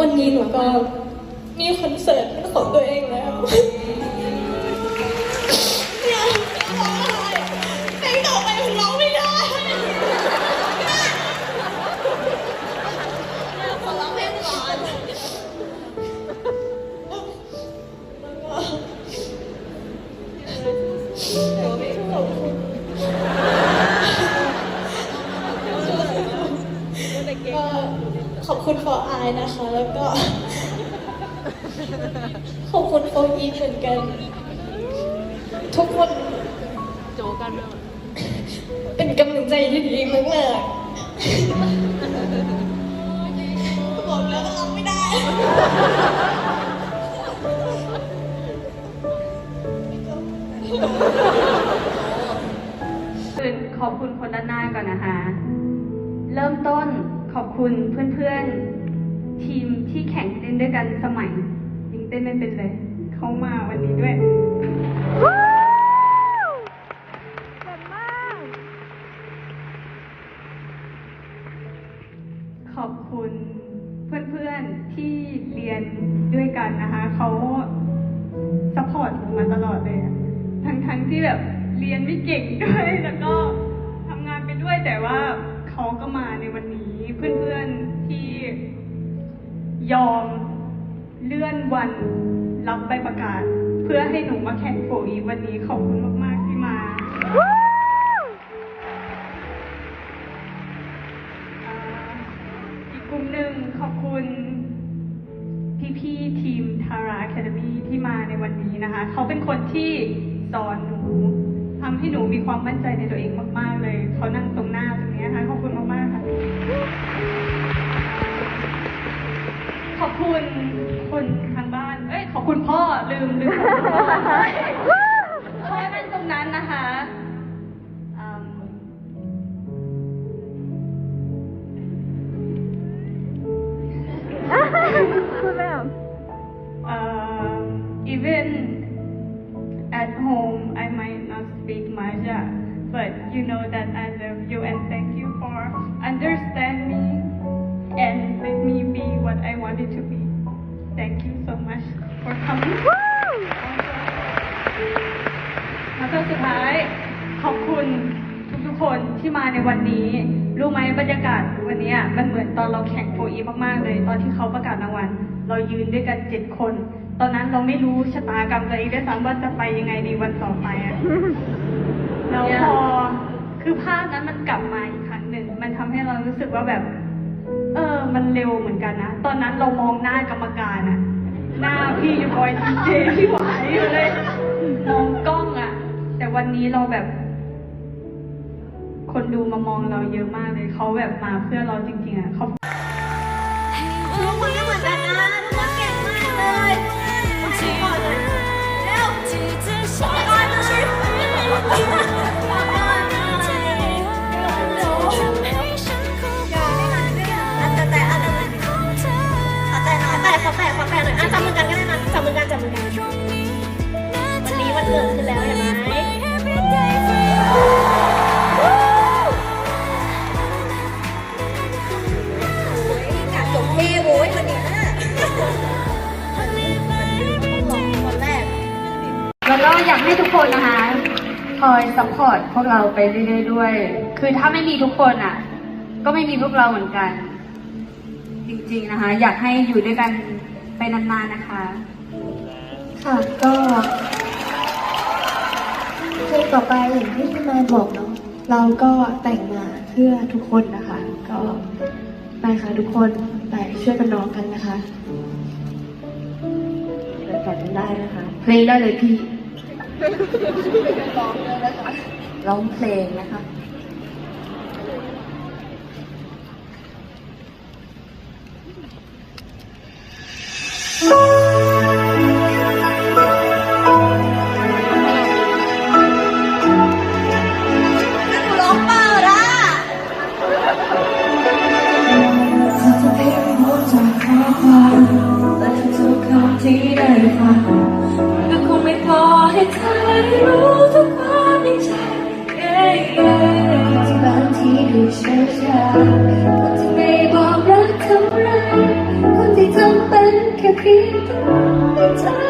วันนี้หนูก็มีคอนเสิร์ตเป็นของตัวเองแล้วายนะคะ แล้วก็ ขอบคุณโฟอีฟเหมือนกัน ทุกคนโจกันเลยเป็นกำลังใจที่ดีมากๆบอกแล้วว่าเราไม่ได้คือขอบคุณคนด้านหน้าก่อนนะคะ เริ่มต้นขอบคุณเพื่อนๆ ทีมที่แข่งเต้นด้วยกันสมัยยิงเต้นไม่เป็นเลยเขามาวันนี้ด้วยขอบคุณเพื่อนๆที่เรียนด้วยกันนะคะเขาซัพพอร์ตมาตลอดเลยอะทั้งๆที่แบบเรียนไม่เก่งด้วยแล้วก็ วันรับใบประกาศ เพื่อให้หนูมาแข่งโฟอีวันนี้ขอบคุณมาก ๆ ที่มาอีกกลุ่มหนึ่งขอบคุณพี่ๆทีมทารา a ค a มีที่มาในวันนี้นะคะ เขาเป็นคนที่สอนหนูทำให้หนูมีความมั่นใจในตัวเองมาก ๆ เลย เขานั่งตรงหน้าตรงนี้นะคะขอบคุณมาก ๆ ค่ะ ขอบคุณคน คุณพ่อ ลืมลืมพ่อนั่งตรงนั้นนะคะอืม um, even at home, I might not speak much, uh, but you know that คนที่มาในวันนี้ รู้ไหมบรรยากาศวันนี้มันเหมือนตอนเราแข่งโฟอีมากๆ เลย ตอนที่เขาประกาศรางวัลเรายืนด้วยกันเจ็ดคน ตอนนั้นเราไม่รู้ชะตากรรมตัวเองด้วยซ้ำว่าจะไปยังไงในวันต่อไปอะแล้วพอคือภาพนั้นมันกลับมาอีกครั้งหนึ่งมันทำให้เรารู้สึกว่าแบบ เออ มันเร็วเหมือนกันนะตอนนั้นเรามองหน้ากรรมการอะหน้าพี่บอยทีเจที่หวายอยู่เลยมองกล้องอะแต่วันนี้เราแบบ คนดูมามองเราเยอะมากเลยเขาแบบมาเพื่อเราจริงๆอะเขา ให้ทุกคนนะคะ คอยซัพพอร์ตพวกเราไปเรื่อยๆด้วย คือถ้าไม่มีทุกคนอะ ก็ไม่มีพวกเราเหมือนกัน จริงๆนะคะ อยากให้อยู่ด้วยกันไปนานๆนะคะ ค่ะก็เพลงต่อไปอย่างที่พี่แมนบอกเนาะเราก็แต่งมาเพื่อทุกคนนะคะ ก็ไปค่ะทุกคนไปช่วยกันร้องกันนะคะเปิดกันได้นะคะ เพลงได้เลยพี่ ร้องเพลงนะคะร้องเปิดอะถ้าจะเพียงหัวใจขอความและทุกคำที่ได้ฟังก็คงไม่พอให้เธอ รู้ทุกความในใจบางทีดูเชื่อใจคนที่ไมบอกรักทำร้าคนที่จำเป็นแค่เพียงต้องการ